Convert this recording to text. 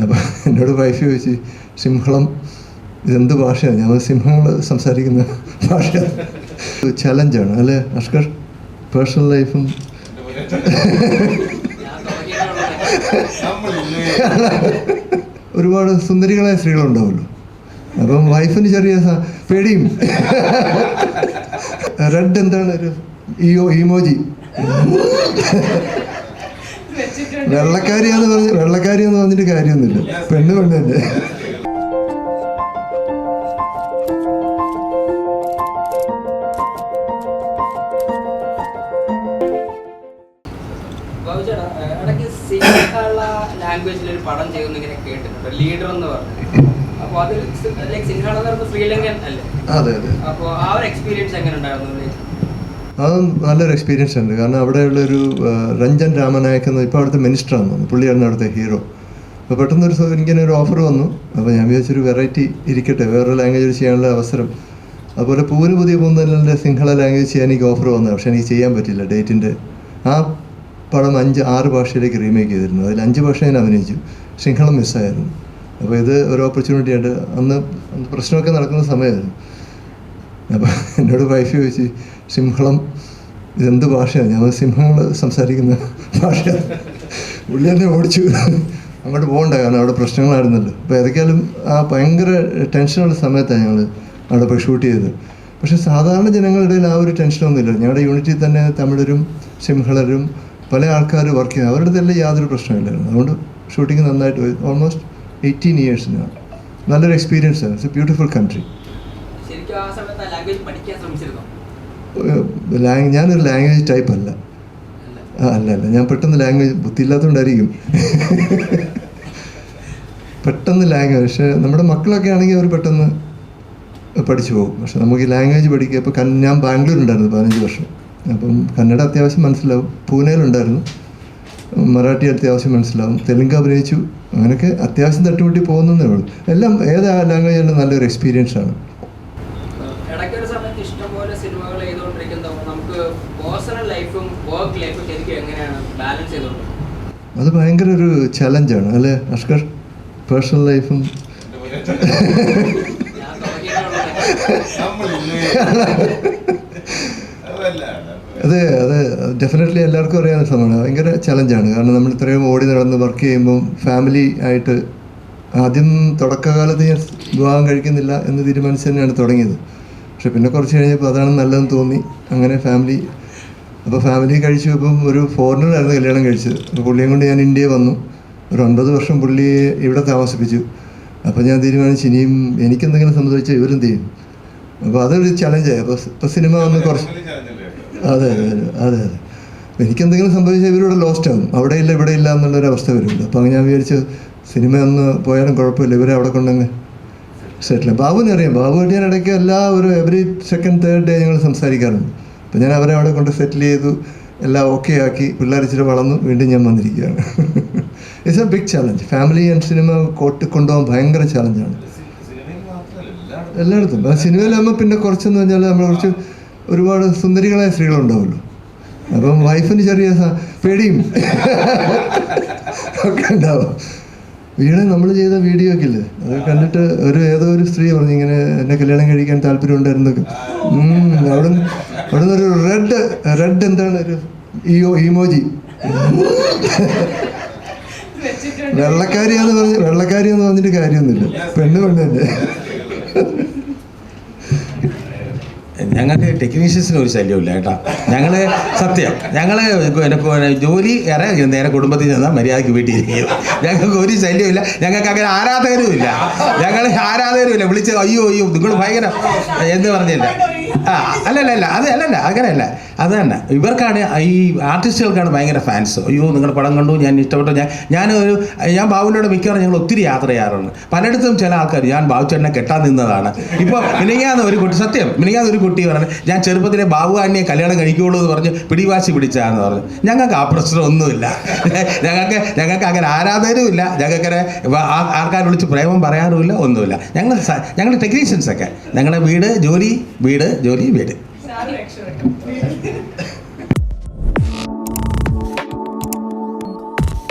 അപ്പം എന്നോട് വൈഫ് ചോദിച്ചു സിംഹളം ഇതെന്ത് ഭാഷയാണ് ഞാൻ സിംഹങ്ങൾ സംസാരിക്കുന്ന ഭാഷ. ചലഞ്ചാണ് അല്ലേ അഷ്കർ? പേഴ്സണൽ ലൈഫും ഒരുപാട് സുന്ദരികളായ സ്ത്രീകളുണ്ടാവുമല്ലോ അപ്പം വൈഫിന് ചെറിയ പേടിയും. റെഡ് എന്താണ്? ഒരു ഇയോ ഇമോജി വെള്ളക്കാരിയാന്ന് പറഞ്ഞ് വെള്ളക്കാരിയെന്ന് പറഞ്ഞിട്ട് കാര്യമൊന്നുമില്ല. പെണ്ണ് പെണ്ണ് തന്നെ ലാംഗ്വേജിൽ ഒരു പടം ചെയ്യുന്ന ഇങ്ങനെ കേട്ടിട്ടുണ്ട്. ലീഡർ എന്ന് പറഞ്ഞത് അപ്പോൾ അത് ലൈക്ക് സിൻഹള എന്ന് പറയുമ്പോൾ ശ്രീലങ്കൻ അല്ലേ? അതെ അതെ. അപ്പോൾ ആ ഒരു എക്സ്പീരിയൻസ് എങ്ങനെ ഉണ്ടായിരുന്നു അതും നല്ലൊരു എക്സ്പീരിയൻസ് ഉണ്ട് കാരണം അവിടെയുള്ളൊരു രഞ്ജൻ രാമനായക് എന്ന് ഇപ്പോൾ അവിടുത്തെ മിനിസ്റ്ററാണ് തോന്നുന്നു. പുള്ളിയാണ് അവിടുത്തെ ഹീറോ അപ്പോൾ പെട്ടെന്ന് ഒരു സ- എനിക്കിങ്ങനെ ഒരു ഓഫർ വന്നു. അപ്പോൾ ഞാൻ വിചാരിച്ചൊരു വെറൈറ്റി ഇരിക്കട്ടെ. വേറൊരു ലാംഗ്വേജ് ചെയ്യാനുള്ള അവസരം. അതുപോലെ പൂര് പുതിയ പൂന്തലിന്റെ സിംഹള ലാംഗ്വേജ് ചെയ്യാൻ എനിക്ക് ഓഫർ വന്നത്. പക്ഷേ എനിക്ക് ചെയ്യാൻ പറ്റില്ല. ഡേറ്റിന്റെ ആ പടം അഞ്ച് ആറ് ഭാഷയിലേക്ക് റീമേക്ക് ചെയ്തിരുന്നു. അതിൽ അഞ്ച് ഭാഷ ഞാൻ അഭിനയിച്ചു. സിംഹളം മിസ്സായിരുന്നു. അപ്പോൾ ഇത് ഒരു ഓപ്പർച്യൂണിറ്റി ആയിട്ട് അന്ന് പ്രശ്നമൊക്കെ നടക്കുന്ന സമയമായിരുന്നു. അപ്പോൾ എന്നോട് വൈഫ് ചോദിച്ചു സിംഹളം ഇതെന്ത് ഭാഷയാണ് പറഞ്ഞു, സിംഹങ്ങൾ സംസാരിക്കുന്ന ഭാഷ പുള്ളി എന്നെ ഓടിച്ചു. അങ്ങോട്ട് പോകണ്ട കാരണം അവിടെ പ്രശ്നങ്ങളായിരുന്നല്ലോ. അപ്പോൾ ഏതൊക്കെയാലും ആ ഭയങ്കര ടെൻഷനുള്ള സമയത്താണ് ഞങ്ങൾ അവിടെ പോയി ഷൂട്ട് ചെയ്തത്. പക്ഷേ സാധാരണ ജനങ്ങളുടെ ആ ഒരു ടെൻഷനൊന്നുമില്ല. ഞങ്ങളുടെ യൂണിറ്റിൽ തന്നെ തമിഴരും സിംഹളരും പല ആൾക്കാർ വർക്ക് ചെയ്യുന്നത് അവരുടെ തന്നെ യാതൊരു പ്രശ്നമില്ലായിരുന്നു. അതുകൊണ്ട് ഷൂട്ടിങ് നന്നായിട്ട് പോയി. ഓൾമോസ്റ്റ് എയ്റ്റീൻ ഇയേഴ്സിനാണ് നല്ലൊരു എക്സ്പീരിയൻസ് ആണ്. ഇറ്റ്സ് എ ബ്യൂട്ടിഫുൾ കൺട്രി ശരിക്കും ആ സമയത്ത് ലാംഗ്വേജ് പഠിക്കാൻ ശ്രമിച്ചിരുന്നോ? ലാംഗ് ഞാനൊരു ലാംഗ്വേജ് ടൈപ്പ് അല്ല. അല്ല അല്ല ഞാൻ പെട്ടെന്ന് ലാംഗ്വേജ് ബുദ്ധിയില്ലാത്തതുകൊണ്ടായിരിക്കും പെട്ടെന്ന് ലാംഗ്വേജ് പക്ഷേ നമ്മുടെ മക്കളൊക്കെ ആണെങ്കിൽ അവർ പെട്ടെന്ന് പഠിച്ചു പോകും. പക്ഷെ നമുക്ക് ഈ ലാംഗ്വേജ് പഠിക്കുക ഇപ്പോൾ കൻ ഞാൻ ബാംഗ്ലൂരുണ്ടായിരുന്നു പതിനഞ്ച് വർഷം. അപ്പം കന്നഡ അത്യാവശ്യം മനസ്സിലാവും. പൂനെയിലുണ്ടായിരുന്നു. മറാഠി അത്യാവശ്യം മനസ്സിലാവും. തെലുങ്ക് അഭിനയിച്ചു. അങ്ങനെയൊക്കെ അത്യാവശ്യം തട്ടുമുട്ടി പോകുന്നതേ ഉള്ളൂ. എല്ലാം ഏത് ലാംഗ്വേജായാലും നല്ലൊരു എക്സ്പീരിയൻസ് ആണ് ഇടയ്ക്കൊരു സമയത്ത് ഇഷ്ടംപോലെ സിനിമകൾ ചെയ്തുകൊണ്ടിരിക്കുന്നതോ നമുക്ക് പേഴ്സണൽ ലൈഫും വർക്ക് ലൈഫും ശരിക്കും എങ്ങനെയാണ് ബാലൻസ് ചെയ്തുകൊണ്ട് അത് ഭയങ്കര ഒരു ചലഞ്ചാണ് അല്ലേ അഷ്കർ? പേഴ്സണൽ ലൈഫും അതെ അതെ. ഡെഫിനറ്റ്ലി എല്ലാവർക്കും അറിയാവുന്ന സംഭവമാണ് ഭയങ്കര ചലഞ്ചാണ് കാരണം നമ്മൾ ഇത്രയും ഓടി നടന്ന് വർക്ക് ചെയ്യുമ്പം ഫാമിലി ആയിട്ട് ആദ്യം തുടക്കകാലത്ത് ഞാൻ വിവാഹം കഴിക്കുന്നില്ല എന്ന് തീരുമാനിച്ച് തന്നെയാണ് തുടങ്ങിയത്. പക്ഷെ പിന്നെ കുറച്ച് കഴിഞ്ഞപ്പോൾ അതാണ് നല്ലതെന്ന് തോന്നി. അങ്ങനെ ഫാമിലി അപ്പോൾ ഫാമിലി കഴിച്ചു ഇപ്പം ഒരു ഫോറിനറായിരുന്നു കല്യാണം കഴിച്ചത്. അപ്പോൾ പുള്ളിയും കൊണ്ട് ഞാൻ ഇന്ത്യയിൽ വന്നു. ഒരു ഒൻപത് വർഷം പുള്ളിയെ ഇവിടെ താമസിപ്പിച്ചു. അപ്പോൾ ഞാൻ തീരുമാനിച്ചു ഇനിയും എനിക്കെന്തെങ്കിലും സംഭവിച്ചാൽ ഇവരെന്ത് ചെയ്യും അപ്പോൾ അതൊരു ചലഞ്ചായി അപ്പോൾ ഇപ്പോൾ സിനിമ വന്ന് കുറച്ച് അതെ അതെ. അതെ അതെ അതെ എനിക്കെന്തെങ്കിലും സംഭവിച്ചാൽ ഇവരിവിടെ ലോസ്റ്റ് ആകും അവിടെ ഇല്ല ഇവിടെ ഇല്ല എന്നുള്ളൊരു അവസ്ഥ വരുമല്ലോ അപ്പോൾ അങ്ങനെ ഞാൻ വിചാരിച്ചു സിനിമ ഒന്ന് പോയാലും കുഴപ്പമില്ല ഇവരെ അവിടെ കൊണ്ടങ്ങ് സെറ്റിൽ ബാബുവിനെ അറിയാം ബാബു ഞാൻ ഇടയ്ക്ക് എല്ലാ ഒരു എവറി സെക്കൻഡ് തേർഡ് ഡേ ഞങ്ങൾ സംസാരിക്കാറുണ്ട്. അപ്പം ഞാൻ അവരെ അവിടെ കൊണ്ട് സെറ്റിൽ ചെയ്തു. എല്ലാം ഓക്കെ ആക്കി. പിള്ളേർ ഇച്ചിരി വളർന്നു. വീണ്ടും ഞാൻ വന്നിരിക്കുകയാണ്. It's a big challenge family and cinema coat കൊണ്ടുപോകാൻ ഭയങ്കര ചാലഞ്ചാണ് എല്ലായിടത്തും. സിനിമയിലാകുമ്പോൾ പിന്നെ കുറച്ചെന്ന് പറഞ്ഞാൽ നമ്മൾ കുറച്ച് ഒരുപാട് സുന്ദരികളായ സ്ത്രീകളുണ്ടാവുമല്ലോ. അപ്പം വൈഫിന് ചെറിയ പേടിയും. ഒക്കെ ഉണ്ടാവും. വീട് നമ്മൾ ചെയ്ത വീഡിയോ ഒക്കെ ഇല്ലേ? അത് കണ്ടിട്ട് ഒരു ഏതോ ഒരു സ്ത്രീ പറഞ്ഞു ഇങ്ങനെ എന്നെ കല്യാണം കഴിക്കാൻ താല്പര്യം ഉണ്ടായിരുന്നൊക്കെ അവിടെ അവിടെ ഒരു റെഡ് റെഡ് എന്താണ് ഒരു ഇയോ ഇമോജി വെള്ളക്കാരിയാന്ന് പറഞ്ഞ് വെള്ളക്കാരിയെന്ന് പറഞ്ഞിട്ട് കാര്യമൊന്നുമില്ല. പെണ്ണ് പെണ്ണ് തന്നെ. ഞങ്ങൾക്ക് ടെക്നീഷ്യൻസിന് ഒരു ശല്യമില്ല കേട്ടോ. ഞങ്ങൾ സത്യം ഞങ്ങൾ ജോലി ഏറെ നേരെ കുടുംബത്തിൽ ചെന്നാൽ മര്യാദയ്ക്ക് വീട്ടിൽ ഇരിക്കും. ഞങ്ങൾക്ക് ഒരു ശല്യമില്ല ഞങ്ങൾക്ക് അങ്ങനെ ആരാധകരും ഇല്ല ഞങ്ങൾ ആരാധകരും ഇല്ല വിളിച്ച് അയ്യോ അയ്യോ നിങ്ങൾ ഭയങ്കര എന്ന് പറഞ്ഞില്ല. ആ അല്ലല്ല അല്ല അത് അല്ലല്ല അങ്ങനെയല്ല. അത് തന്നെ ഇവർക്കാണ് ഈ ആർട്ടിസ്റ്റുകൾക്കാണ് ഭയങ്കര ഫാൻസ് അയ്യോ നിങ്ങളുടെ പടം കണ്ടു ഞാൻ ഇഷ്ടപ്പെട്ടു. ഞാൻ ഞാൻ ഒരു ഞാൻ ബാബുവിനോട് മിക്കവാറും ഞങ്ങൾ ഒത്തിരി യാത്ര ചെയ്യാറുണ്ട്. പലയിടത്തും ചില ആൾക്കാർ ഞാൻ ബാബുച്ചേട്ടനെ കെട്ടാൻ നിന്നതാണ്. ഇപ്പോൾ മിനിങ്ങാന്ന് ഒരു കുട്ടി സത്യം മിനിങ്ങാന്ന് ഒരു കുട്ടി പറഞ്ഞു ഞാൻ ചെറുപ്പത്തിലെ ബാബു ആന്റിയെ കല്യാണം കഴിക്കുള്ളൂ എന്ന് പറഞ്ഞ് പിടിവാശി പിടിച്ചാന്ന് പറഞ്ഞു. ഞങ്ങൾക്ക് ആ പ്രശ്നമൊന്നുമില്ല ഞങ്ങൾക്ക് ഞങ്ങൾക്ക് അങ്ങനെ ആരാധകരും ഇല്ല. ഞങ്ങൾക്കങ്ങനെ ആൾക്കാർ വിളിച്ച് പ്രേമം പറയാറുമില്ല ഒന്നുമില്ല. ഞങ്ങൾ ഞങ്ങൾ ടെക്നീഷ്യൻസ് ഒക്കെ. ഞങ്ങളുടെ വീട് ജോലി വീട് ജോലി വീട്. I'm actually completely.